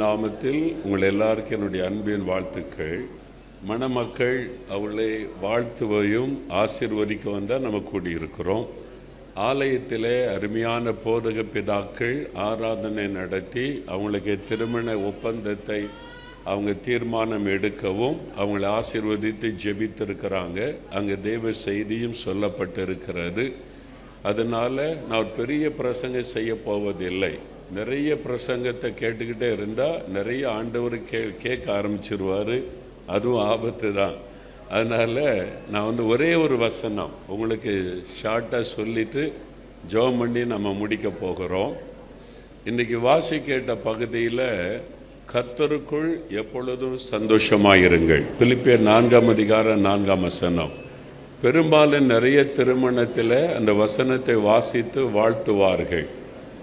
நாமத்தில் உங்கள் எல்லாருக்கும் என்னுடைய அன்பின் வாழ்த்துக்கள். மணமக்கள் அவளை வாழ்த்துவையும் ஆசீர்வதிக்க வந்தால் நம்ம கூடியிருக்கிறோம். ஆலயத்திலே அருமையான போதக பிதாக்கள் ஆராதனை நடத்தி அவங்களுக்கு திருமண ஒப்பந்தத்தை அவங்க தீர்மானம் எடுக்கவும் அவங்களை ஆசிர்வதித்து ஜெபித்திருக்கிறாங்க. அங்கே தெய்வ செய்தியும் சொல்லப்பட்டிருக்கிறது. அதனால் நான் ஒரு பெரிய பிரசங்கம் செய்ய போவதில்லை. நிறைய பிரசங்கத்தை கேட்டுக்கிட்டே இருந்தால் நிறைய ஆண்டவர் கே கேட்க ஆரம்பிச்சிருவார். அதுவும் ஆபத்து தான். அதனால் நான் வந்து ஒரே ஒரு வசனம் உங்களுக்கு ஷார்ட்டாக சொல்லிவிட்டு ஜெபம் பண்ணி நம்ம முடிக்க போகிறோம். இன்றைக்கி வாசி கேட்ட பகுதியில் கத்தருக்குள் எப்பொழுதும் சந்தோஷமாயிருங்கள். பிலிப்பியர் நான்காம் அதிகாரம் நான்காம் வசனம். பெரும்பாலும் நிறைய திருமணத்தில் அந்த வசனத்தை வாசித்து வாழ்த்துவார்கள்.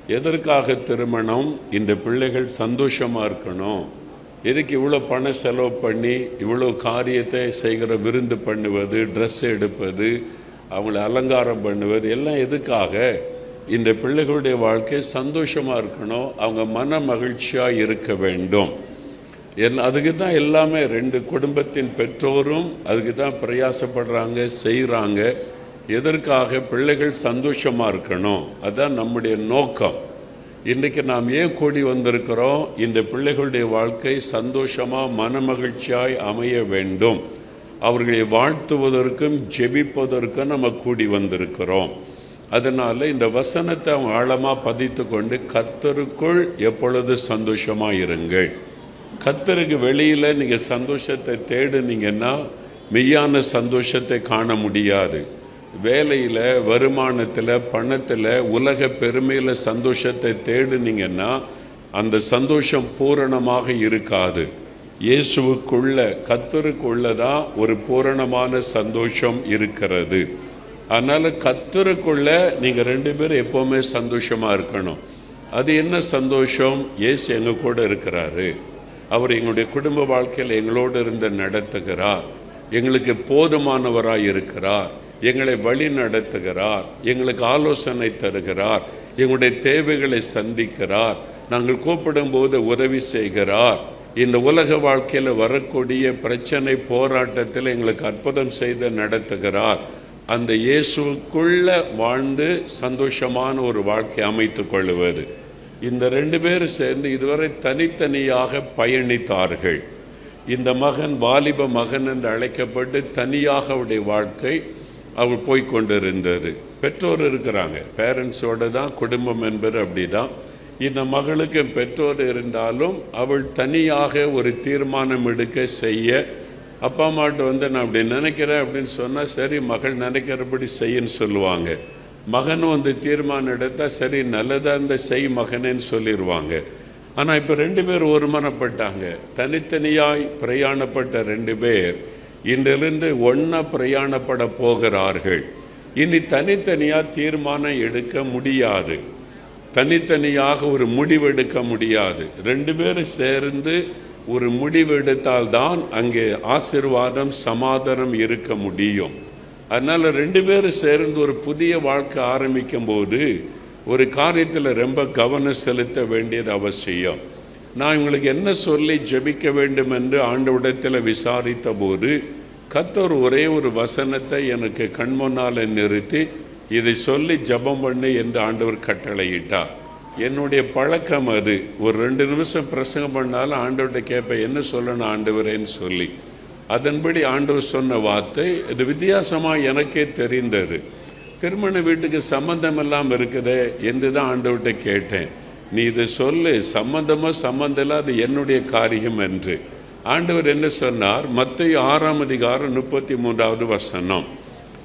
எதற்காக திருமணம்? இந்த பிள்ளைகள் சந்தோஷமாக இருக்கணும். எதுக்கு இவ்வளோ பணம் செலவு பண்ணி இவ்வளோ காரியத்தை செய்கிற விருந்து பண்ணுவது ட்ரெஸ் எடுப்பது அவங்கள அலங்காரம் பண்ணுவது எல்லாம் எதுக்காக? இந்த பிள்ளைகளுடைய வாழ்க்கை சந்தோஷமாக இருக்கணும். அவங்க மன மகிழ்ச்சியாக இருக்க வேண்டும். எல் அதுக்கு தான் எல்லாமே ரெண்டு குடும்பத்தின் பெற்றோரும் அதுக்கு தான் பிரயாசப்படுறாங்க செய்கிறாங்க எதற்காக பிள்ளைகள் சந்தோஷமாக இருக்கணும்? அதுதான் நம்முடைய நோக்கம். இன்றைக்கு நாம் ஏன் கூடி வந்திருக்கிறோம்? இந்த பிள்ளைகளுடைய வாழ்க்கை சந்தோஷமாக மனமகிழ்ச்சியாய் அமைய வேண்டும். அவர்களை வாழ்த்துவதற்கும் ஜெபிப்பதற்கும் நம்ம கூடி வந்திருக்கிறோம். அதனால் இந்த வசனத்தை அவங்க ஆழமா பதித்து கொண்டு கத்தருக்குள் எப்பொழுது சந்தோஷமாக இருங்கள். கத்தருக்கு வெளியில் நீங்கள் சந்தோஷத்தை தேடுனீங்கன்னா மெய்யான சந்தோஷத்தை காண முடியாது. வேலையில் வருமானத்தில் பணத்தில் உலக பெருமையில் சந்தோஷத்தை தேடுனீங்கன்னா அந்த சந்தோஷம் பூரணமாக இருக்காது. இயேசுவுக்குள்ள கத்தருக்குள்ளதான் ஒரு பூரணமான சந்தோஷம் இருக்கிறது. அதனால் கத்தருக்குள்ள நீங்கள் ரெண்டு பேரும் எப்போவுமே சந்தோஷமாக இருக்கணும். அது என்ன சந்தோஷம்? இயேசு எங்கள் கூட இருக்கிறாரு. அவர் எங்களுடைய குடும்ப வாழ்க்கையில் எங்களோடு இருந்து நடத்துகிறார். எங்களுக்கு போதுமானவராக இருக்கிறார். எங்களை வழி நடத்துகிறார். எங்களுக்கு ஆலோசனை தருகிறார். எங்களுடைய தேவைகளை சந்திக்கிறார். நாங்கள் கூப்பிடும் போது உதவி செய்கிறார். இந்த உலக வாழ்க்கையில் வரக்கூடிய பிரச்சனை போராட்டத்தில் எங்களுக்கு அற்புதம் செய்து நடத்துகிறார். அந்த இயேசுக்குள்ள வாழ்ந்து சந்தோஷமான ஒரு வாழ்க்கை அமைத்து கொள்ளுவது. இந்த ரெண்டு பேரும் சேர்ந்து இதுவரை தனித்தனியாக பயணித்தார்கள். இந்த மகன் வாலிப மகன் என்று அழைக்கப்பட்டு தனியாக அவருடைய வாழ்க்கை அவள் இருந்தார் பெற்றோர் இருக்கிறாங்க. பேரண்ட்ஸோடு தான் குடும்பம் என்பது அப்படிதான். இந்த மகளுக்கு பெற்றோர் இருந்தாலும் அவள் தனியாக ஒரு தீர்மானம் எடுக்க செய்ய அப்பா அம்மாட்ட வந்து நான் அப்படி நினைக்கிறேன் அப்படின்னு சொன்னால் சரி மகள் நினைக்கிறபடி செய்யன்னு சொல்லுவாங்க. மகன் வந்து தீர்மானம் எடுத்தால் சரி நல்லதாக இருந்த செய் மகனேன்னு சொல்லிடுவாங்க ஆனால் இப்போ ரெண்டு பேர் ஒருமனப்பட்டாங்க. தனித்தனியாய் பிரயாணப்பட்ட ரெண்டு பேர் இன்றிலிருந்து ஒன்றா பிரயாணப்பட போகிறார்கள். இனி தனித்தனியாக தீர்மானம் எடுக்க முடியாது. தனித்தனியாக ஒரு முடிவெடுக்க முடியாது. ரெண்டு பேரும் சேர்ந்து ஒரு முடிவெடுத்தால்தான் அங்கே ஆசிர்வாதம் சமாதானம் இருக்க முடியும். அதனால் ரெண்டு பேரும் சேர்ந்து ஒரு புதிய வாழ்க்கை ஆரம்பிக்கும் போது ஒரு காரியத்தில் ரொம்ப கவனம் செலுத்த வேண்டியது அவசியம். நான் இவங்களுக்கு என்ன சொல்லி ஜெபிக்க வேண்டும் என்று ஆண்டவிடத்தில் விசாரித்த போது கத்தர் ஒரே ஒரு வசனத்தை எனக்கு கண்முன்னால நிறுத்தி இதை சொல்லி ஜபம் பண்ணு என்று ஆண்டவர் கட்டளையிட்டார். என்னுடைய பழக்கம் அது. ஒரு ரெண்டு நிமிஷம் பிரசங்கம் பண்ணாலும் ஆண்டவர்கிட்ட கேட்பேன் என்ன சொல்லணும் ஆண்டவரேன்னு சொல்லி? அதன்படி ஆண்டவர் சொன்ன வார்த்தை இது வித்தியாசமாக எனக்கே தெரிந்தது. திருமண வீட்டுக்கு சம்மந்தம் எல்லாம் இருக்குதே என்று தான் ஆண்டவர்கிட்ட கேட்டேன். நீ இதை சொல்லு சம்பந்தமோ சம்பந்தம் இல்லாத அது என்னுடைய காரியம் என்று. ஆண்டவர் என்ன சொன்னார்? மத்திய ஆறாம் அதிகாரம் முப்பத்தி மூன்றாவது வசனம்.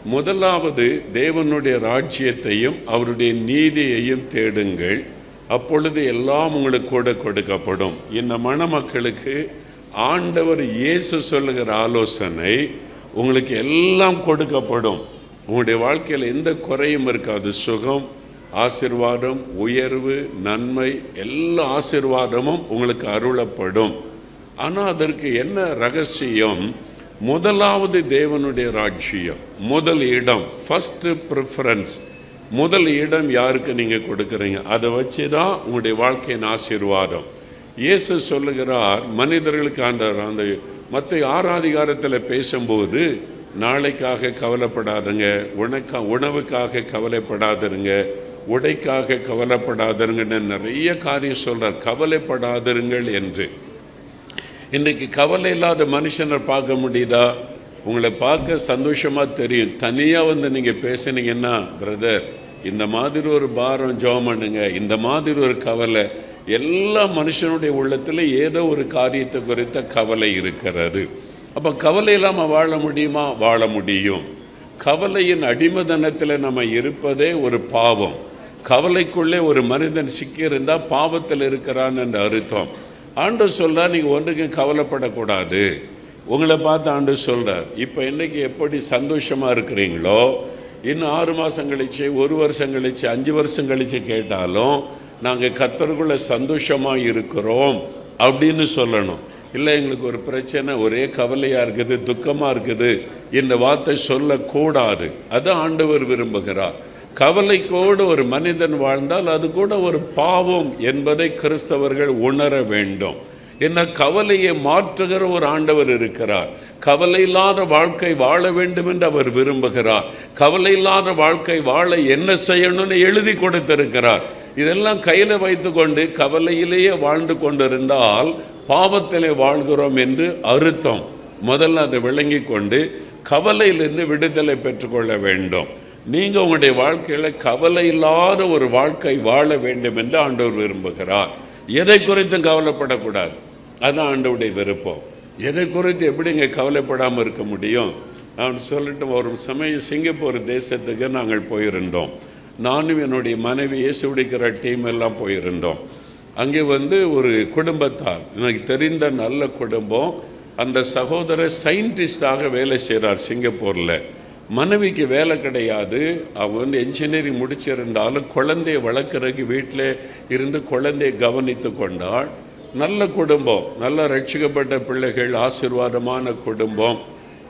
முதலாவது தேவனுடைய ராஜ்யத்தையும் அவருடைய நீதியையும் தேடுங்கள். அப்பொழுது எல்லாம் உங்களுக்கு கூட கொடுக்கப்படும். இந்த மணமக்களுக்கு ஆண்டவர் இயேசு சொல்லுகிற ஆலோசனை உங்களுக்கு எல்லாம் கொடுக்கப்படும். உங்களுடைய வாழ்க்கையில் எந்த குறையும் இருக்காது. சுகம் ஆசிர்வாதம் உயர்வு நன்மை எல்லா ஆசிர்வாதமும் உங்களுக்கு அருளப்படும். ஆனால் அதற்கு என்ன ரகசியம்? முதலாவது தேவனுடைய ராஜ்யம் முதல் இடம் ஃபஸ்ட்டு ப்ரிஃபரன்ஸ் முதல் இடம் யாருக்கு நீங்கள் கொடுக்குறீங்க? அதை வச்சு தான் உங்களுடைய வாழ்க்கையின் ஆசீர்வாதம். இயேசு சொல்லுகிறார் மனிதர்களுக்கு அந்த அந்த மற்ற ஆறாதிகாரத்தில் பேசும்போது நாளைக்காக கவலைப்படாதுங்க உனக்கா உணவுக்காக கவலைப்படாதுருங்க உடைக்காக கவலைப்படாதிருங்கன்னு நிறைய காரியம் சொல்கிறார் கவலைப்படாதருங்கள் என்று. இன்னைக்கு கவலை இல்லாத மனுஷனை பார்க்க முடியுதா? உங்களை பார்க்க சந்தோஷமாக தெரியும். தனியாக வந்து நீங்கள் பேசுனீங்கன்னா பிரதர் இந்த மாதிரி ஒரு பாரம் ஜோம் பண்ணுங்க. இந்த மாதிரி ஒரு கவலை. எல்லா மனுஷனுடைய உள்ளத்தில் ஏதோ ஒரு காரியத்தை குறித்த கவலை இருக்கிறது. அப்போ கவலை இல்லாமல் வாழ முடியுமா? வாழ முடியும். கவலையின் அடிமதனத்தில் நம்ம இருப்பதே ஒரு பாவம். கவலைக்குள்ளே ஒரு மனிதன் சிக்கி இருந்தா பாவத்தில் இருக்கிறான் என்ற அர்த்தம். ஆண்டு சொல்றா நீங்க ஒன்றுக்கும் கவலைப்படக்கூடாது. உங்களை பார்த்து ஆண்டு சொல்கிறார் இப்ப இன்றைக்கி எப்படி சந்தோஷமா இருக்கிறீங்களோ இன்னும் ஆறு மாசம் கழிச்சு ஒரு வருஷம் கழிச்சு அஞ்சு வருஷம் கழிச்சு கேட்டாலும் நாங்க கத்தருக்குள்ள சந்தோஷமா இருக்கிறோம் அப்படின்னு சொல்லணும். இல்லை எங்களுக்கு ஒரு பிரச்சனை ஒரே கவலையா இருக்குது துக்கமா இருக்குது. இந்த வார்த்தை சொல்லக்கூடாது. அது ஆண்டவர் விரும்புகிறார். கவலைக்கோடு ஒரு மனிதன் வாழ்ந்தால் அது கூட ஒரு பாவம் என்பதை கிறிஸ்தவர்கள் உணர வேண்டும். என்ன கவலையை மாற்றுகிற ஒரு ஆண்டவர் இருக்கிறார். கவலை இல்லாத வாழ்க்கை வாழ வேண்டும் என்று அவர் விரும்புகிறார். கவலை இல்லாத வாழ்க்கை வாழ என்ன செய்யணும்னு எழுதி கொடுத்திருக்கிறார். இதெல்லாம் கையில வைத்துக்கொண்டு கவலையிலேயே வாழ்ந்து கொண்டிருந்தால் பாவத்திலே வாழ்கிறோம் என்று அர்த்தம். முதல்ல அதை விளங்கி கொண்டு கவலையிலிருந்து விடுதலை பெற்றுக்கொள்ள வேண்டும். நீங்கள் உங்களுடைய வாழ்க்கையில கவலை இல்லாத ஒரு வாழ்க்கை வாழ வேண்டும் என்று ஆண்டவர் விரும்புகிறார். எதை குறித்தும் கவலைப்படக்கூடாது. அதுதான் ஆண்டவுடைய விருப்பம். எதை குறித்து எப்படிங்க கவலைப்படாமல் இருக்க முடியும்? நான் சொல்லிட்டு ஒரு சமயம் சிங்கப்பூர் தேசத்துக்கு நாங்கள் போயிருந்தோம். நானும் என்னுடைய மனைவி இயேசுடிக்கிற டீம் எல்லாம் போயிருந்தோம். அங்கே வந்து ஒரு குடும்பத்தார் எனக்கு தெரிந்த நல்ல குடும்பம். அந்த சகோதரர் சயின்டிஸ்டாக வேலை செய்கிறார் சிங்கப்பூரில். மனைவிக்கு வேலை கிடையாது. அவங்க வந்து என்ஜினியரிங் முடிச்சிருந்தாலும் குழந்தைய வளர்க்குறதுக்கு வீட்டில் இருந்து குழந்தையை கவனித்து கொண்டாள். நல்ல குடும்பம் நல்ல ரட்சிக்கப்பட்ட பிள்ளைகள் ஆசீர்வாதமான குடும்பம்.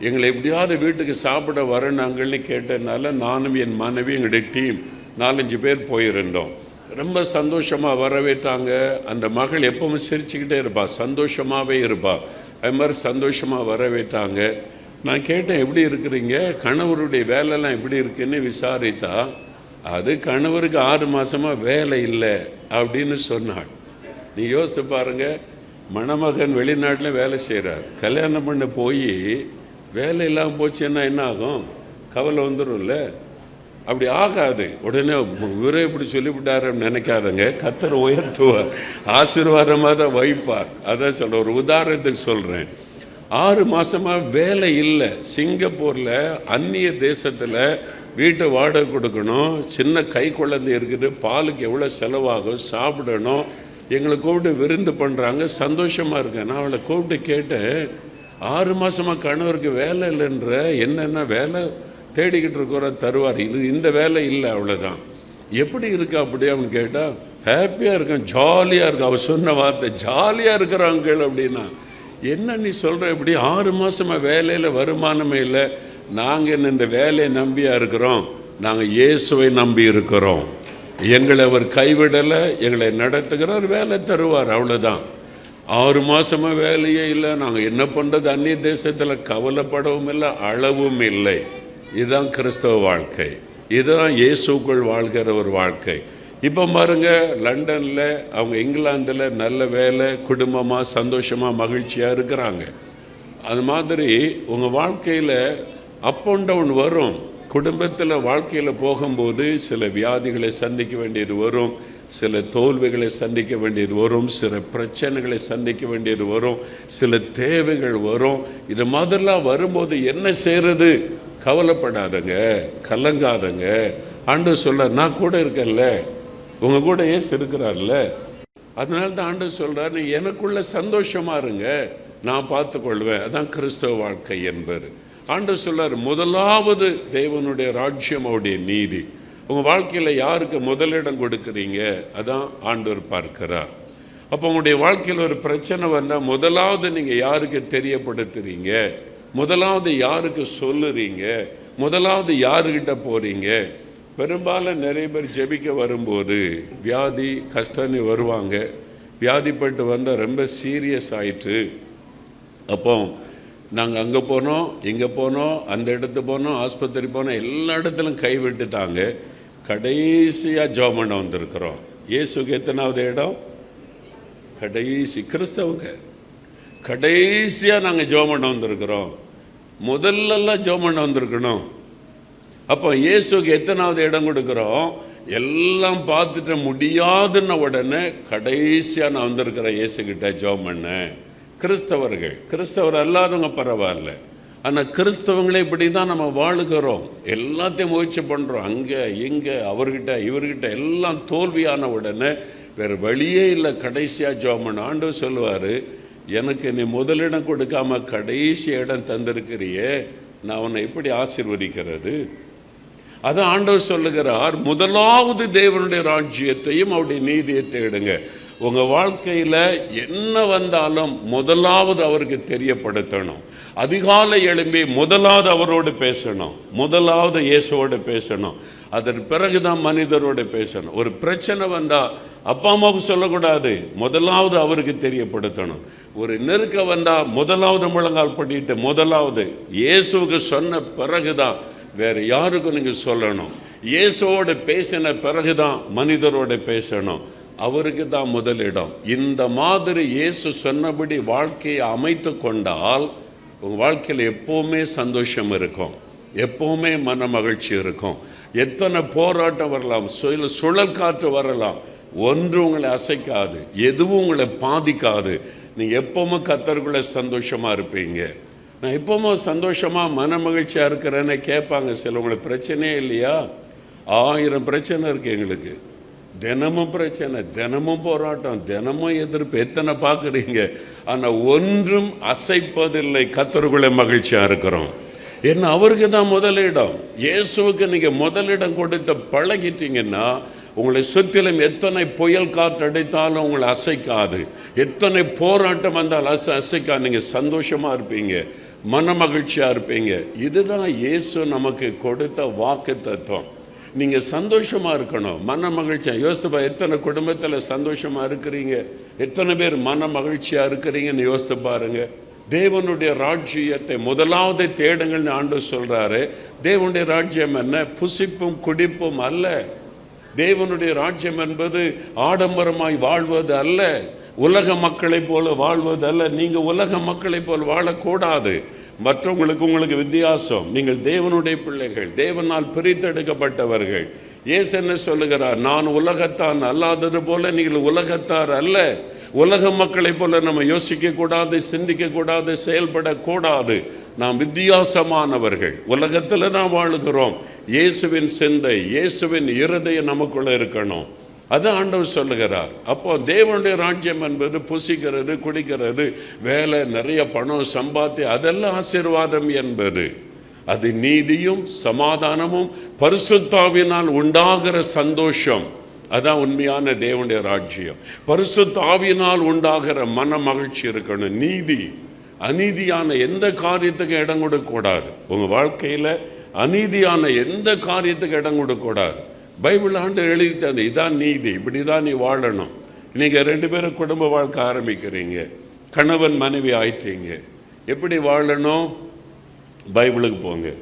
எங்களை எப்படியாவது வீட்டுக்கு சாப்பிட வரணுங்கள்னு கேட்டதுனால நானும் என் மனைவி எங்களுடைய டீம் நாலஞ்சு பேர் போயிருந்தோம். ரொம்ப சந்தோஷமா வரவேற்றாங்க. அந்த மகள் எப்பவும் சிரிச்சுக்கிட்டே இருப்பாள் சந்தோஷமாகவே இருப்பாள் அது மாதிரி சந்தோஷமாக வரவேற்றாங்க. நான் கேட்டேன் எப்படி இருக்கிறீங்க? கணவருடைய வேலைலாம் எப்படி இருக்குன்னு விசாரித்தா அது கணவருக்கு ஆறு மாதமாக வேலை இல்லை அப்படின்னு சொன்னாள். நீ யோசித்து பாருங்க மணமகன் வெளிநாட்டில் வேலை செய்கிறார் கல்யாணம் பண்ண போய் வேலை இல்லாமல் போச்சுன்னா என்ன ஆகும்? கவலை வந்துடும்ல அப்படி ஆகாது. உடனே இவரே இப்படி சொல்லிவிட்டாருன்னு நினைக்காதங்க. கத்தர் உயர்த்துவார். ஆசீர்வாதமாக தான் வைப்பார். அதான் சொல்கிறேன் ஒரு உதாரணத்துக்கு சொல்கிறேன் ஆறு மாசமா வேலை இல்லை. சிங்கப்பூரில் அந்நிய தேசத்தில் வீட்டை வாடகை கொடுக்கணும். சின்ன கை குழந்தை இருக்குது. பாலுக்கு எவ்வளோ செலவாகும்? சாப்பிடணும். எங்களை கூப்பிட்டு விருந்து பண்றாங்க. சந்தோஷமா இருக்கேன். நான் அவளை கூப்பிட்டு கேட்டேன் ஆறு மாசமா கணவருக்கு வேலை இல்லைன்ற என்னென்ன வேலை தேடிக்கிட்டு இருக்கிற தருவார். இது இந்த வேலை இல்லை அவ்வளோதான் எப்படி இருக்கு அப்படி? அவன் கேட்டால் ஹாப்பியாக இருக்கேன். ஜாலியாக இருக்கு அவ சொன்ன வார்த்தை ஜாலியாக இருக்கிறாங்க அப்படின்னா என்ன நீ சொல்கிற இப்படி ஆறு மாதமாக வேலையில் வருமானமே இல்லை. நாங்கள் என்ன இந்த வேலையை நம்பியாக இருக்கிறோம்? நாங்கள் இயேசுவை நம்பி இருக்கிறோம். எங்களை அவர் கைவிடலை எங்களை நடத்துகிறார் வேலை தருவார் அவ்வளோதான் ஆறு மாதமாக வேலையே இல்லை. நாங்கள் என்ன பண்ணுறது அந்நிய தேசத்தில் கவலைப்படவும் இல்லை அளவும் இல்லை. இதுதான் கிறிஸ்தவ வாழ்க்கை. இதுதான் இயேசுக்குள் வாழ்கிற ஒரு வாழ்க்கை. இப்போ பாருங்க லண்டனில் அவங்க இங்கிலாந்தில் நல்ல வேலை குடும்பமாக சந்தோஷமாக மகிழ்ச்சியாக இருக்கிறாங்க. அது மாதிரி உங்கள் வாழ்க்கையில் அப் அண்ட் டவுன் வரும். குடும்பத்தில் வாழ்க்கையில் போகும்போது சில வியாதிகளை சந்திக்க வேண்டியது வரும். சில தோல்விகளை சந்திக்க வேண்டியது வரும். சில பிரச்சனைகளை சந்திக்க வேண்டியது வரும். சில தேவைகள் வரும். இது மாதிரிலாம் வரும்போது என்ன செய்கிறது கவலைப்படாதங்க கலங்காதங்க. ஆண்டு சொல்ல நான் கூட இருக்கேன்ல. உங்க கூட ஏசு இருக்கிறார்ல அதனால தான் ஆண்டு சொல்றார் நீ எனக்குள்ள சந்தோஷமா இருங்க நான் பார்த்து கொள்வேன் அதான் கிறிஸ்தவ வாழ்க்கை என்பது. ஆண்டு சொல்றார் முதலாவது தேவனுடைய ராஜ்யம் அவருடைய நீதி. உங்க வாழ்க்கையில யாருக்கு முதலிடம் கொடுக்குறீங்க? அதான் ஆண்டவர் பார்க்கிறார். அப்போ உங்களுடைய வாழ்க்கையில் ஒரு பிரச்சனை வந்தா முதலாவது நீங்க யாருக்கு தெரியப்படுத்துறீங்க? முதலாவது யாருக்கு சொல்லுறீங்க? முதலாவது யாருக்கிட்ட போறீங்க? பெரும்பாலும் நிறைய பேர் ஜெபிக்க வரும்போது வியாதி கஷ்டம்னு வருவாங்க. வியாதிப்பட்டு வந்தால் ரொம்ப சீரியஸ் ஆயிட்டு. அப்போ நாங்கள் அங்கே போனோம் இங்கே போனோம் அந்த இடத்து போனோம் ஆஸ்பத்திரி போனோம் எல்லா இடத்துலையும் கை விட்டுட்டாங்க. கடைசியாக ஜோம் பண்ண வந்திருக்கிறோம். இயேசுக்கு எத்தனாவது இடம்? கடைசி கிறிஸ்தவங்க. கடைசியாக நாங்கள் ஜோம் பண்ண வந்திருக்கிறோம். முதல்லலாம் ஜோம் பண்ண வந்திருக்கணும். அப்போ இயேசுக்கு எத்தனாவது இடம் கொடுக்குறோம்? எல்லாம் பார்த்துட்டு முடியாதுன்ன உடனே கடைசியாக நான் வந்திருக்கிறேன் இயேசுகிட்ட ஜோம் பண்ணேன் கிறிஸ்தவர்கள் கிறிஸ்தவர் அல்லாதவங்க பரவாயில்ல. ஆனால் கிறிஸ்தவங்களே இப்படி தான் நம்ம வாழுகிறோம். எல்லாத்தையும் முயற்சி பண்ணுறோம் அங்கே இங்கே அவர்கிட்ட இவர்கிட்ட எல்லாம் தோல்வியான உடனே வேறு வழியே இல்லை. கடைசியாக ஜோம் பண்ண. சொல்லுவார் எனக்கு நீ முதலிடம் கொடுக்காம கடைசி இடம் தந்திருக்கிறியே. நான் உன்னை எப்படி ஆசிர்வதிக்கிறது? அதான் ஆண்டவர் சொல்லுகிறார் முதலாவது தேவனுடைய ராஜ்யத்தையும் அவருடைய நீதியை தேடுங்க. உங்க வாழ்க்கையில என்ன வந்தாலும் முதலாவது அவருக்கு தெரியப்படுத்தணும். அதிகாலை எழும்பி முதலாவது அவரோடு பேசணும். முதலாவது இயேசுவோடு பேசணும். அதன் பிறகு தான் மனிதரோடு பேசணும். ஒரு பிரச்சனை வந்தா அப்பா அம்மாவுக்கு சொல்லக்கூடாது. முதலாவது அவருக்கு தெரியப்படுத்தணும். ஒரு நெருக்க வந்தா முதலாவது முழங்கால் பண்ணிட்டு முதலாவது இயேசுவுக்கு சொன்ன பிறகுதான் வேற யாருக்கும் நீங்க சொல்லணும். இயேசுவோட பேசின பிறகுதான் மனிதரோட பேசணும். அவருக்கு தான் முதலிடம் இந்த மாதிரி இயேசு சொன்னபடி வாழ்க்கையை அமைத்து கொண்டால் உங்கள் வாழ்க்கையில் எப்போவுமே சந்தோஷம் இருக்கும். எப்போவுமே மன மகிழ்ச்சி இருக்கும். எத்தனை போராட்டம் வரலாம். சுழல் காற்று வரலாம். ஒன்று உங்களை அசைக்காது. எதுவும் உங்களை பாதிக்காது. நீங்கள் எப்பவுமே கத்தருக்குள்ள சந்தோஷமா இருப்பீங்க. நான் எப்பவுமே சந்தோஷமா மன மகிழ்ச்சியாக இருக்கிறேன்னு கேட்பாங்க. சிலவங்களுக்கு பிரச்சனையே இல்லையா? ஆயிரம் பிரச்சனை இருக்கு எங்களுக்கு. தினமும் பிரச்சனை தினமும் போராட்டம் தினமும் எதிர்ப்பு. எத்தனை பார்க்குறீங்க? ஆனா ஒன்றும் அசைப்பதில்லை. கத்தருக்குள்ள மகிழ்ச்சியா இருக்கிறோம். என்ன அவருக்கு தான் முதலிடம். இயேசுவுக்கு நீங்க முதலிடம் கொடுத்து பழகிட்டீங்கன்னா உங்களை சுற்றிலும் எத்தனை புயல் காற்று அடித்தாலும் உங்களை அசைக்காது. எத்தனை போராட்டம் வந்தால் அசை அசைக்காது நீங்க சந்தோஷமா இருப்பீங்க. மன மகிழ்ச்சியாக இருப்பீங்க. இதுதான் இயேசு நமக்கு கொடுத்த வாக்கு தத்துவம் நீங்க சந்தோஷமா இருக்கணும். மன மகிழ்ச்சியா யோசித்துப்பா எத்தனை குடும்பத்துல சந்தோஷமா இருக்கிறீங்க? எத்தனை பேர் மன மகிழ்ச்சியாக இருக்கிறீங்கன்னு யோசித்து பாருங்க. தேவனுடைய ராஜ்யத்தை முதலாவது தேடுங்கள்னு ஆண்டு சொல்றாரு. தேவனுடைய ராஜ்யம் என்ன? புசிப்பும் குடிப்பும் அல்ல. தேவனுடைய ராஜ்யம் என்பது ஆடம்பரமாய் வாழ்வது அல்ல. உலக மக்களைப் போல வாழ்வது அல்ல நீங்க உலக மக்களைப் போல் வாழக்கூடாது. மற்றவங்களுக்கு உங்களுக்கு வித்தியாசம். நீங்கள் தேவனுடைய பிள்ளைகள். தேவனால் பிரித்தெடுக்கப்பட்டவர்கள். இயேசு என்ன சொல்லுகிறார்? நான் உலகத்தான் அல்லாதது போல நீங்கள் உலகத்தார் அல்ல. உலக மக்களைப் போல நம்ம யோசிக்க கூடாது சிந்திக்க கூடாது செயல்படக்கூடாது. நாம் வித்தியாசமானவர்கள். உலகத்துல நாம் வாழுகிறோம். இயேசுவின் சிந்தை இயேசுவின் இருதயம் நமக்குள்ள இருக்கணும். அது ஆண்டவர் சொல்லுகிறார். அப்போ தேவனுடைய ராஜ்யம் என்பது புசிக்கிறது குடிக்கிறது வேலை நிறைய பணம் சம்பாத்தி அதெல்லாம் ஆசீர்வாதம் என்பது. அது நீதியும் சமாதானமும் பரிசுத்தாவினால் உண்டாகிற சந்தோஷம். அதான் உண்மையான தேவனுடைய ராஜ்யம். பரிசுத்தாவினால் உண்டாகிற மன மகிழ்ச்சி இருக்கணும். நீதி. அநீதியான எந்த காரியத்துக்கு இடம் கொடுக்கக்கூடாது. உங்க வாழ்க்கையில அநீதியான எந்த காரியத்துக்கு இடம் கொடுக்கக்கூடாது. பைபிள் ஆண்டு எழுதி தந்து இதான் நீதி இப்படி தான் நீ வாழணும். நீங்கள் ரெண்டு பேரும் குடும்ப வாழ்க்கை ஆரம்பிக்கிறீங்க. கணவன் மனைவி ஆயிட்டீங்க. எப்படி வாழணும்? பைபிளுக்கு போங்க.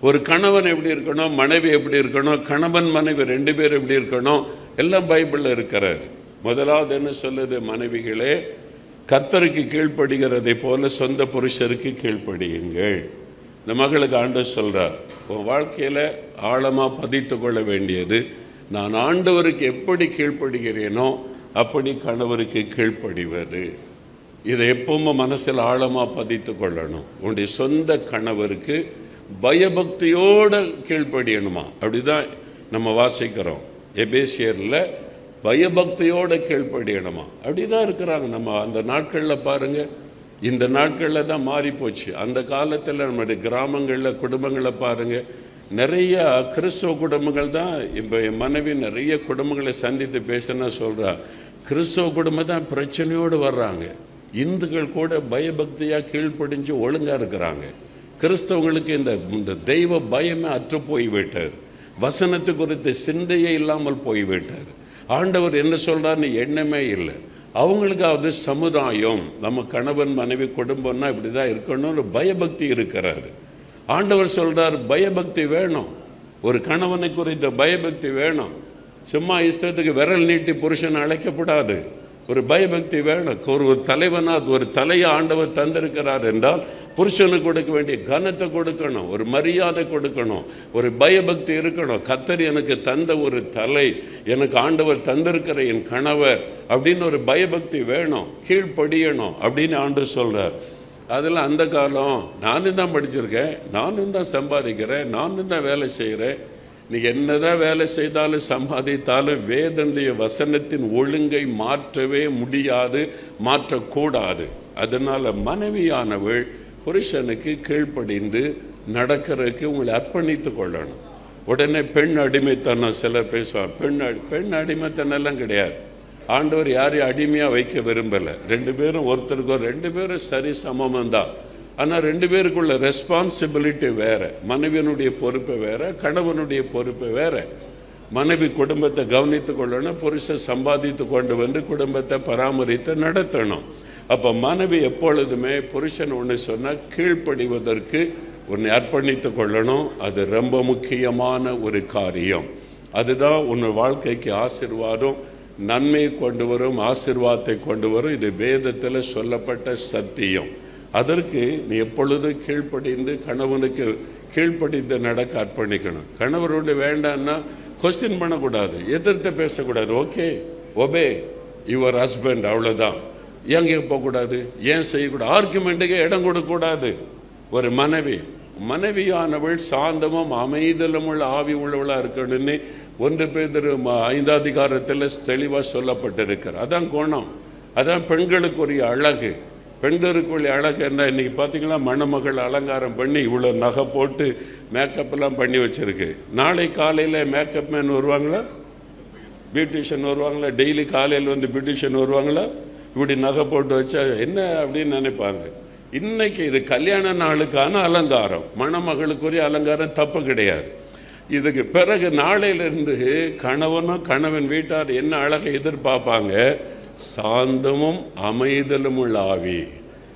ஒரு கணவன் எப்படி இருக்கணும்? மனைவி எப்படி இருக்கணும்? கணவன் மனைவி ரெண்டு பேர் எப்படி இருக்கணும்? எல்லாம் பைபிளில் இருக்கிறார் முதலாவது என்ன சொல்லுது மனைவிகளே? கத்தருக்கு கீழ்ப்படுகிறதை போல சொந்த புருஷருக்கு கீழ்ப்படியுங்கள். இந்த மகளுக்கு ஆண்டு சொல்கிறார் உன் வாழ்க்கையில ஆழமா பதித்து கொள்ள வேண்டியது நான் ஆண்டவருக்கு எப்படி கீழ்ப்படுகிறேனோ அப்படி கணவருக்கு கீழ்ப்படிவது. இதை எப்பவும் மனசில் ஆழமா பதித்து கொள்ளணும். உன்னுடைய சொந்த கணவருக்கு பயபக்தியோட கீழ்ப்படியணுமா? அப்படிதான் நம்ம வாசிக்கிறோம். எபேசியரில் பயபக்தியோட கீழ்ப்படியணுமா? அப்படிதான் இருக்கிறாங்க. நம்ம அந்த நாட்கள்ல பாருங்க இந்த நாட்களில் தான் மாறி போச்சு. அந்த காலத்தில் நம்முடைய கிராமங்களில் குடும்பங்களை பாருங்க நிறைய கிறிஸ்தவ குடும்பங்கள் தான் இப்போ என் மனைவி நிறைய குடும்பங்களை சந்தித்து பேசுனா சொல்கிறா கிறிஸ்தவ குடும்பம் தான் பிரச்சனையோடு வர்றாங்க. இந்துக்கள் கூட பயபக்தியாக கீழ்ப்படிஞ்சு ஒழுங்காக இருக்கிறாங்க. கிறிஸ்தவங்களுக்கு இந்த இந்த தெய்வ பயமே அற்று போய்விட்டார் வசனத்து குறித்த சிந்தையே இல்லாமல் போய்விட்டார் ஆண்டவர் என்ன சொல்கிறான்னு எண்ணமே இல்லை. அவங்களுக்காவது சமுதாயம் நம்ம கணவன் மனைவி குடும்பம்னா இப்படிதான் இருக்கணும்னு பயபக்தி இருக்கிறாரு. ஆண்டவர் சொல்றார் பயபக்தி வேணும். ஒரு கணவனை குறித்த பயபக்தி வேணும். சும்மா இஷ்டத்துக்கு விரல் நீட்டி புருஷன் அழைக்கப்படாது. ஒரு பயபக்தி வேணும். ஒரு தலைவனா அது ஒரு தலையை ஆண்டவர் தந்திருக்கிறார் என்றால் புருஷனுக்கு கொடுக்க வேண்டிய கனத்தை கொடுக்கணும் ஒரு மரியாதை கொடுக்கணும் ஒரு பயபக்தி இருக்கணும். கத்தர் எனக்கு தந்த ஒரு தலை எனக்கு ஆண்டவர் தந்திருக்கிற என் கணவர் அப்படின்னு ஒரு பயபக்தி வேணும் கீழ்ப்படியணும் அப்படின்னு ஆண்டு சொல்றார். அதில் அந்த காலம். நானும் தான் படிச்சிருக்கேன். நானும் தான் சம்பாதிக்கிறேன். நானும் தான் வேலை செய்கிறேன் நீ என்னதான் வேலை செய்தாலும் சம்பாதித்தாலும் வேதனுடைய வசனத்தின் ஒழுங்கை மாற்றவே முடியாது மாற்றக்கூடாது. அதனால மனைவியானவள் புருஷனுக்கு கீழ்ப்படிந்து நடக்கிறதுக்கு உங்களை அர்ப்பணித்து கொள்ளணும். உடனே பெண் அடிமைத்தனம் சிலர் பேசுவான் பெண் அடி- பெண் அடிமைத்தனம் எல்லாம் கிடையாது. ஆண்டவர் யாரையும் அடிமையா வைக்க விரும்பல. ரெண்டு பேரும் ஒருத்தருக்கும் ரெண்டு பேரும் சரி சமமந்தான் ஆனால் ஆனா ரெண்டு பேருக்குள்ள ரெஸ்பான்சிபிலிட்டி வேற. மனைவியனுடைய பொறுப்பு வேற கணவனுடைய பொறுப்பு வேற. மனைவி குடும்பத்தை கவனித்து கொள்ளணும் புருஷன் சம்பாதித்து கொண்டு வந்து குடும்பத்தை பராமரித்து நடத்தணும். அப்ப மனைவி எப்பொழுதுமே புருஷன் ஒண்ணு சொன்னா கீழ்ப்படிவதற்கு உன்னை அர்ப்பணித்து கொள்ளணும். அது ரொம்ப முக்கியமான ஒரு காரியம். அதுதான் உன் வாழ்க்கைக்கு ஆசீர்வாதம். நன்மையை கொண்டு வரும் ஆசிர்வாதத்தை கொண்டு வரும். இது வேதத்தில் சொல்லப்பட்ட சத்தியம். அதற்கு நீ எப்பொழுதும் கீழ்ப்படிந்து கணவனுக்கு கீழ்ப்படிந்து நடக்க அர்ப்பணிக்கணும்? கணவரோடு வேண்டாம்னா கொஸ்டின் பண்ணக்கூடாது எதிர்த்து பேசக்கூடாது. ஓகே ஒபே யுவர் ஹஸ்பண்ட் அவ்வளோதான் எங்கே போகக்கூடாது ஏன் செய்யக்கூடாது? ஆர்குமெண்ட்டுக்கு இடம் கொடுக்கக்கூடாது. ஒரு மனைவி மனைவியானவள் சாந்தமும் அமைதலும் உள்ள ஆவி உள்ளவளாக இருக்கணும்னு ஒன்று பேர் ஐந்தாதிகாரத்தில் தெளிவாக சொல்லப்பட்டிருக்கிறார். அதான் கோணம். அதான் பெண்களுக்குரிய அழகு. பெண்களுக்குள்ளே அழகு என்ன? இன்னைக்கு பார்த்தீங்களா மணமகள் அலங்காரம் பண்ணி இவ்வளோ நகை போட்டு மேக்கப் எல்லாம் பண்ணி வச்சிருக்கு. நாளை காலையில் மேக்கப் மேன் வருவாங்களா? பியூட்டிஷியன் வருவாங்களா? டெய்லி காலையில் வந்து பியூட்டிஷியன் வருவாங்களா? இப்படி நகை போட்டு வச்சா என்ன அப்படின்னு நினைப்பாங்க. இன்னைக்கு இது கல்யாண நாளுக்கான அலங்காரம். மணமகளுக்குரிய அலங்காரம் தப்பு கிடையாது. இதுக்கு பிறகு நாளையிலிருந்து கணவனும் கணவன் வீட்டார் என்ன அழகை எதிர்பார்ப்பாங்க? சாந்தமும் அமைதலும் உள்ள ஆவி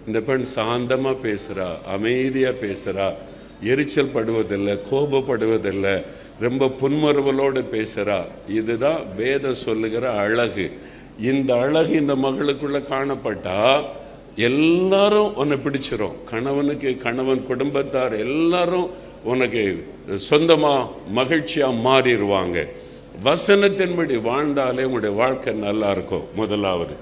இந்த பெண் சாந்தமா பேசுறா அமைதியா பேசுறா எரிச்சல் படுவதில்லை கோபப்படுவதில்லை ரொம்ப புன்மறுவலோடு பேசுறா. இதுதான் வேதம் சொல்லுகிற அழகு. இந்த அழகு இந்த மகளுக்குள்ள காணப்பட்டா எல்லாரும் உன்னை பிடிச்சிரும். கணவனுக்கு கணவன் குடும்பத்தார் எல்லாரும் உனக்கு சொந்தமா மகிழ்ச்சியா மாறிடுவாங்க. வசனத்தின்படி வாழ்ந்தாலே உங்களுடைய வாழ்க்கை நல்லா இருக்கும் முதலாவது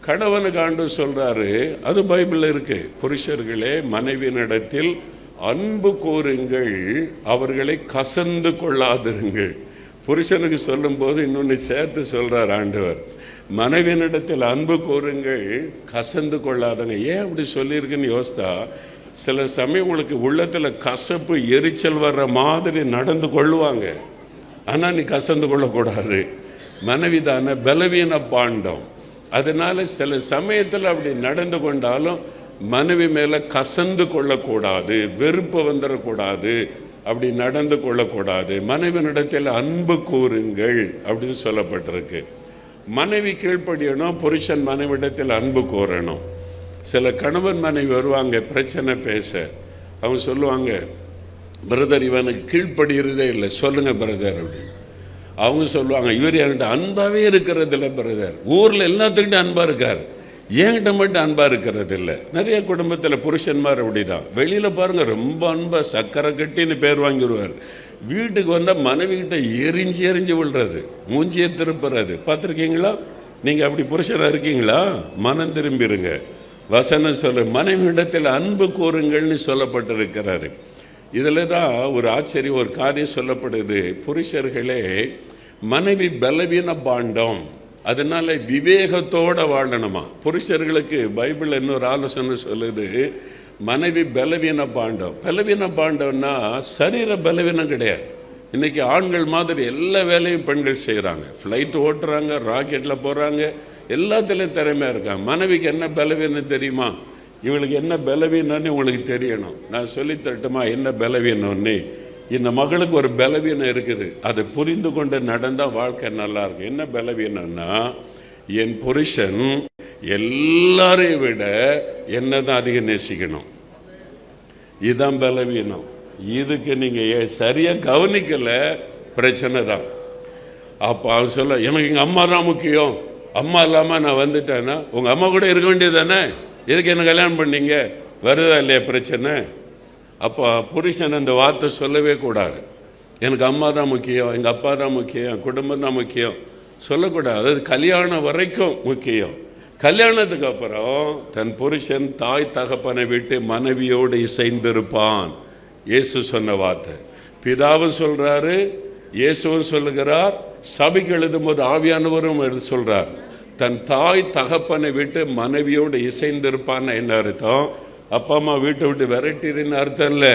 கணவனுக்கு ஆண்டு சொல்றாரு அது பைபிள்ல இருக்கு புருஷர்களே மனைவியினிடத்தில் அன்பு கூறுங்கள் அவர்களை கசந்து கொள்ளாதிருங்கள். புருஷனுக்கு சொல்லும்போது இன்னொன்னு சேர்த்து சொல்றார் ஆண்டவர் மனைவியினிடத்தில் அன்பு கூறுங்கள் கசந்து கொள்ளாதங்க. ஏன் அப்படி சொல்லியிருக்குன்னு யோசித்தா சில சமயம் உங்களுக்கு உள்ளத்துல கசப்பு எரிச்சல் வர்ற மாதிரி நடந்து கொள்ளுவாங்க. ஆனால் நீ கசந்து கொள்ளக்கூடாது. மனைவிதான பலவீன பாண்டம். அதனால சில சமயத்துல அப்படி நடந்து கொண்டாலும் மனைவி மேல கசந்து கொள்ளக்கூடாது வெறுப்பு வந்துடக்கூடாது அப்படி நடந்து கொள்ளக்கூடாது. மனைவினிடத்தில் அன்பு கூறுங்கள் அப்படின்னு சொல்லப்பட்டிருக்கு. மனைவி கீழ்ப்படியணும் புருஷன் மனைவிடத்தில் அன்பு கூறணும். சில கணவன் மனைவி வருவாங்க பிரச்சனை பேச. அவங்க சொல்லுவாங்க பிரதர் இவனுக்கு கீழ்ப்படுகிறதே இல்லை. சொல்லுங்க பிரதர் அப்படின்னு. அவங்க சொல்லுவாங்க இவர் என்கிட்ட அன்பாவே இருக்கிறது இல்லை பிரதர். ஊர்ல எல்லாத்துக்கிட்ட அன்பா இருக்காரு. என்கிட்ட மட்டும் அன்பா இருக்கிறது இல்லை. நிறைய குடும்பத்துல புருஷன்மார் அப்படிதான். வெளியில பாருங்க ரொம்ப அன்பா சக்கரை கட்டின்னு பேர் வாங்கிடுவார். வீட்டுக்கு வந்தா மனைவி கிட்ட எரிஞ்சு எரிஞ்சு விழுறது. மூஞ்சியை திருப்புறது. பார்த்துருக்கீங்களா? நீங்க அப்படி புருஷனா இருக்கீங்களா? மனம் திரும்பிடுங்க வசனம் சொல்லு மனைவியிடத்தில் அன்பு கூறுங்கள்னு சொல்லப்பட்டிருக்கிறாரு. இதில் தான் ஒரு ஆச்சரியம் ஒரு காரியம் சொல்லப்படுது. புருஷர்களே மனைவி பலவீன பாண்டம். அதனால விவேகத்தோட வாழணுமா? புருஷர்களுக்கு பைபிள் இன்னொரு ஆலோசனை சொல்லுது மனைவி பலவீன பாண்டம். பலவீன பாண்டம்னா சரீர பலவீனம் கிடையாது. இன்னைக்கு ஆண்கள் மாதிரி எல்லா வேலையும் பெண்கள் செய்கிறாங்க ஃப்ளைட் ஓட்டுறாங்க ராக்கெட்ல போறாங்க எல்லாத்துலயும் திறமையா இருக்காங்க. மனைவிக்கு என்ன பலவீனம் தெரியுமா? இவளுக்கு என்ன பலவீனம்னு உங்களுக்கு தெரியணும். நான் சொல்லி தரட்டுமா என்ன பலவீனம்னு? இந்த மகளுக்கு ஒரு பலவீனம் இருக்குது. அதை புரிந்து கொண்டு நடந்தா வாழ்க்கை நல்லா இருக்கும். என்ன பலவீனம்னா என் புருஷன் எல்லாரையும் விட என்னதான் அதிகம் நேசிக்கணும். இதுதான் பலவீனம். இதுக்கு நீங்க ஏ- சரியா பிரச்சனை தான். அப்ப அவன் சொல்ல எனக்கு எங்க அம்மா தான் முக்கியம். அம்மா இல்லாமல் நான் வந்துட்டேன்னா உங்க அம்மா கூட இருக்க வேண்டியது தானே? எதுக்கு என்ன கல்யாணம் பண்ணீங்க? வருதா இல்லையா பிரச்சனை? அப்போ புருஷன் அந்த வார்த்தை சொல்லவே கூடாது. எனக்கு அம்மா தான் முக்கியம் எங்க அப்பா தான் முக்கியம் என் குடும்பம் தான் முக்கியம். சொல்லக்கூடாது. அது கல்யாணம் வரைக்கும் முக்கியம். கல்யாணத்துக்கு அப்புறம் தன் புருஷன் தாய் தகப்பனை விட்டு மனைவியோடு இசைந்திருப்பான். இயேசு சொன்ன வார்த்தை. பிதாவும் சொல்றாரு இயேசுவும் சொல்லுகிறார் சபைக்கு எழுதும் போது ஆவியானவரும் எழுத சொல்றார். தன் தாய் தகப்பனை விட்டு மனைவியோடு இசைந்திருப்பான்னு என்ன அர்த்தம்? அப்பா அம்மா வீட்டை விட்டு விரட்டிருன்னு அர்த்தம் இல்லை.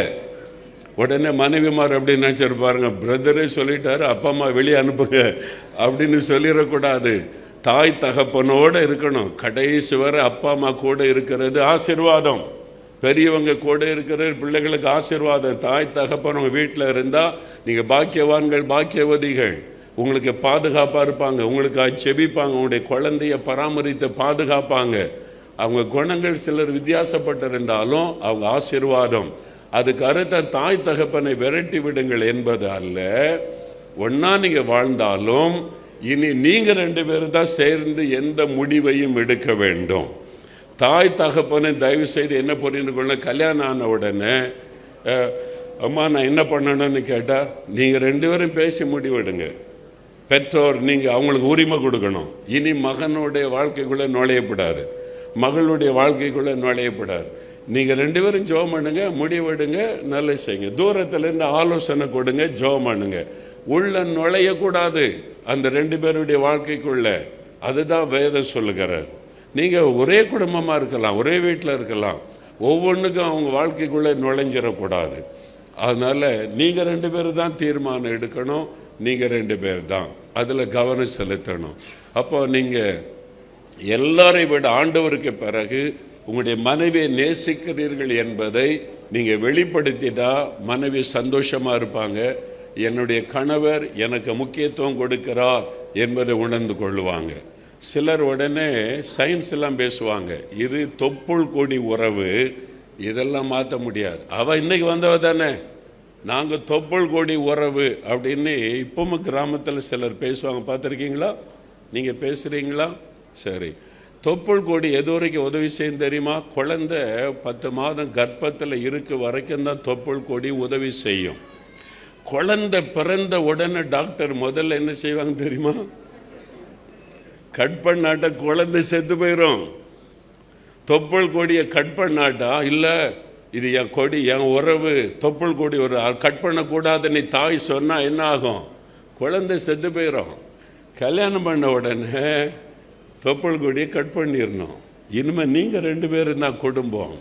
உடனே மனைவிமார் அப்படி நினச்சிருப்பாருங்க பிரதரே சொல்லிட்டாரு அப்பா அம்மா வெளியே அனுப்புங்க அப்படின்னு சொல்லிடக்கூடாது. தாய் தகப்பனோட இருக்கணும். கடைசி வரை அப்பா அம்மா கூட இருக்கிறது ஆசீர்வாதம். பெரியவங்க கூட இருக்கிறது பிள்ளைகளுக்கு ஆசிர்வாதம். தாய் தகப்பன் உங்கள் வீட்டில் இருந்தால் நீங்கள் பாக்கியவான்கள் பாக்கியவதிகள். உங்களுக்கு பாதுகாப்பாக இருப்பாங்க உங்களுக்கு செபிப்பாங்க உங்களுடைய குழந்தைய பராமரித்து பாதுகாப்பாங்க. அவங்க குணங்கள் சிலர் வித்தியாசப்பட்டிருந்தாலும் அவங்க ஆசீர்வாதம். அதுக்கு அறுத்த தாய் தகப்பனை விரட்டி விடுங்கள் என்பது அல்ல. ஒன்னா நீங்க வாழ்ந்தாலும் இனி நீங்க ரெண்டு பேரும் தான் சேர்ந்து எந்த முடிவையும் எடுக்க வேண்டும். தாய் தகப்பனை தயவு செய்து என்ன புரிந்து கொள்ள கல்யாணம் ஆன உடனே அம்மா நான் என்ன பண்ணணும்னு கேட்டா நீங்க ரெண்டு பேரும் பேசி முடிவெடுங்க. பெற்றோர் நீங்க அவங்களுக்கு உரிமை கொடுக்கணும். இனி மகனுடைய வாழ்க்கைக்குள்ள நுழையப்படாது மகளுடைய வாழ்க்கைக்குள்ள நுழையப்படாது நீங்க ரெண்டு பேரும் ஜோம் பண்ணுங்க முடிவெடுங்க நல்ல செய்யுங்க. தூரத்துல இருந்து ஆலோசனை கொடுங்க ஜோம் பண்ணுங்க. உள்ள நுழையக்கூடாது அந்த ரெண்டு பேருடைய வாழ்க்கைக்குள்ள. அதுதான் வேதம் சொல்லுகிறார். நீங்க ஒரே குடும்பமா இருக்கலாம் ஒரே வீட்டில் இருக்கலாம். ஒவ்வொன்றுக்கும் அவங்க வாழ்க்கைக்குள்ள நுழைஞ்சிடக்கூடாது. அதனால நீங்க ரெண்டு பேரும் தான் தீர்மானம் எடுக்கணும். நீங்கள் ரெண்டு பேர் தான் அதில் கவனம் செலுத்தணும். அப்போ நீங்கள் எல்லாரை விட ஆண்டவருக்கு பிறகு உங்களுடைய மனைவியை நேசிக்கிறீர்கள் என்பதை நீங்கள் வெளிப்படுத்திட்டா மனைவி சந்தோஷமாக இருப்பாங்க. என்னுடைய கணவர் எனக்கு முக்கியத்துவம் கொடுக்கிறார் என்பதை உணர்ந்து கொள்வாங்க சிலர் உடனே சயின்ஸ் எல்லாம் பேசுவாங்க. இது தொப்புள் கொடி உறவு. இதெல்லாம் மாற்ற முடியாது. அவள் இன்னைக்கு வந்தவ தானே? நாங்கள் தொப்பல் கோடி உறவு அப்படின்னு இப்பவும் கிராமத்தில் சிலர் பேசுவாங்க. பார்த்துருக்கீங்களா? நீங்கள் பேசுகிறீங்களா சரி. தொப்புள் கொடி எது வரைக்கும் உதவி செய்யும் தெரியுமா? குழந்தை பத்து மாதம் கர்ப்பத்தில் இருக்க வரைக்கும் தான் தொப்புள் கொடி உதவி செய்யும். குழந்தை பிறந்த உடனே டாக்டர் முதல்ல என்ன செய்வாங்க தெரியுமா? கட் பண்ணாட்ட குழந்தை செத்து போயிடும் தொப்புள் கொடியை கட் பண்ணாட்டா? இல்லை இது என் கொடி என் உறவு. தொப்புள் கொடி ஒரு கட் பண்ணக்கூடாது. நீ தாய் சொன்னால் என்ன ஆகும்? குழந்தை செத்து போயிடும் கல்யாணம் பண்ண உடனே தொப்புள் கொடியை கட் பண்ணிடணும். இனிமேல் நீங்கள் ரெண்டு பேரும் தான் குடும்பம்.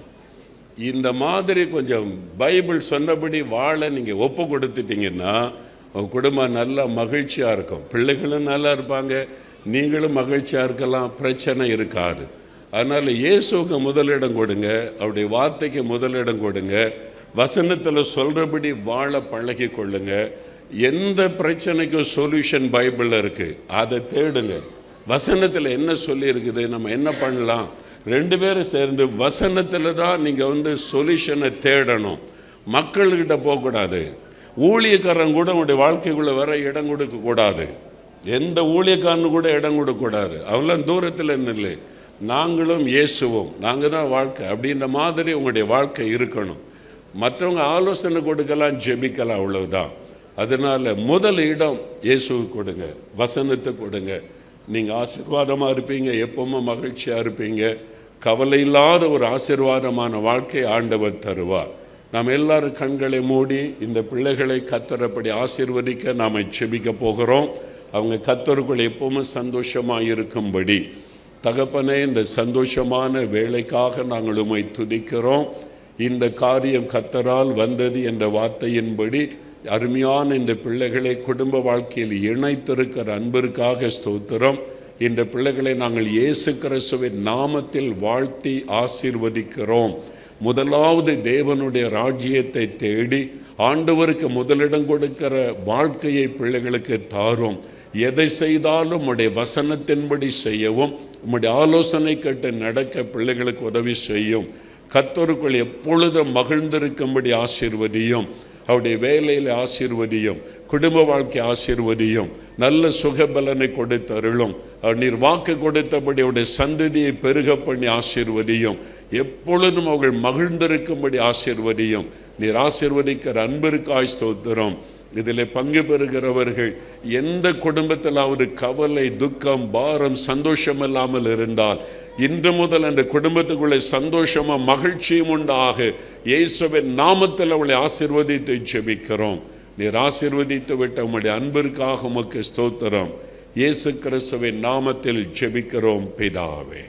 இந்த மாதிரி கொஞ்சம் பைபிள் சொன்னபடி வாழ நீங்கள் ஒப்பு கொடுத்துட்டீங்கன்னா உங்கள் குடும்பம் நல்லா மகிழ்ச்சியாக இருக்கும். பிள்ளைகளும் நல்லா இருப்பாங்க. நீங்களும் மகிழ்ச்சியாக இருக்கலாம். பிரச்சனை இருக்காது. அதனால் இயேசுக்கு முதலிடம் கொடுங்க அவருடைய வார்த்தைக்கு முதலிடம் கொடுங்க வசனத்தில் சொல்கிறபடி வாழ பழகி கொள்ளுங்க. எந்த பிரச்சனைக்கும் சொல்யூஷன் பைபிளில் இருக்குது அதை தேடுங்க. வசனத்தில் என்ன சொல்லியிருக்குது நம்ம என்ன பண்ணலாம்? ரெண்டு பேரும் சேர்ந்து வசனத்தில் தான் நீங்கள் வந்து சொல்யூஷனை தேடணும். மக்கள்கிட்ட போகக்கூடாது. ஊழியக்காரன் கூட உங்களுடைய வாழ்க்கைக்குள்ளே வர இடம் கொடுக்கக்கூடாது. எந்த ஊழியக்காரனு கூட இடம் கொடுக்கக்கூடாது. அவெல்லாம் தூரத்துல இல்லை நாங்களும் இயேசுவோம். நாங்க தான் வாழ்க்கை. அப்படின்ற மாதிரி உங்களுடைய வாழ்க்கை இருக்கணும். மற்றவங்க ஆலோசனை கொடுக்கலாம் ஜெபிக்கலாம் அவ்வளவுதான். அதனால முதல் இடம் இயேசுவுக்கு கொடுங்க. வசனத்தை கொடுங்க. நீங்க ஆசிர்வாதமாக இருப்பீங்க. எப்பவுமே மகிழ்ச்சியா இருப்பீங்க. கவலை இல்லாத ஒரு ஆசிர்வாதமான வாழ்க்கை ஆண்டவர் தருவார். நாம் எல்லாரும் கண்களை மூடி இந்த பிள்ளைகளை கத்தரப்படி ஆசீர்வதிக்க நாம செபிக்க போகிறோம். அவங்க கத்தருக்குள் எப்பவுமே சந்தோஷமா இருக்கும்படி தகப்பனே இந்த சந்தோஷமான வேலைக்காக நாங்கள் உமை துதிக்கிறோம். இந்த காரியம் கத்தரால் வந்தது என்ற வார்த்தையின்படி அருமையான இந்த பிள்ளைகளை குடும்ப வாழ்க்கையில் இணைத்திருக்கிற அன்பிற்காக ஸ்தோத்திரம். இந்த பிள்ளைகளை நாங்கள் இயேசு கிறிஸ்துவின் நாமத்தில் வாழ்த்தி ஆசீர்வதிக்கிறோம். முதலாவது தேவனுடைய ராஜ்யத்தை தேடி ஆண்டவருக்கு முதலிடம் கொடுக்கிற வாழ்க்கையை பிள்ளைகளுக்கு தாரும். எதை செய்தாலும் உம்முடைய வசனத்தின்படி செய்யவும் உம்முடைய ஆலோசனை கேட்டு நடக்க பிள்ளைகளுக்கு உதவி செய்யும். கத்தருக்குள் எப்பொழுதும் மகிழ்ந்திருக்கும்படி ஆசீர்வதியும். அவருடைய வேலையில் ஆசீர்வதியும் குடும்ப வாழ்க்கை ஆசீர்வதியும். நல்ல சுகபலனை கொடுத்தருளும். அவர் நீர் வாக்கு கொடுத்தபடி அவருடைய சந்ததியை பெருக பண்ணி ஆசீர்வதியும். எப்பொழுதும் அவர்கள் மகிழ்ந்திருக்கும்படி ஆசீர்வதியும். நீர் ஆசீர்வதிக்கிற அன்பிற்காய் ஸ்தோத்திரம். இதில் பங்கு பெறுகிறவர்கள் எந்த குடும்பத்திலாவது கவலை துக்கம் பாரம் சந்தோஷம் இல்லாமல் இருந்தால் இன்று முதல் அந்த குடும்பத்துக்குள்ளே சந்தோஷமும் மகிழ்ச்சியும் உண்டாக இயேசுவின் நாமத்தில் அவளை ஆசிர்வதித்து ஜெபிக்கிறோம். நீர் ஆசிர்வதித்து விட்ட உங்களுடைய அன்பிற்காக உமக்கு ஸ்தோத்திரம். இயேசு கிறிஸ்துவின் நாமத்தில் ஜெபிக்கிறோம் பிதாவே.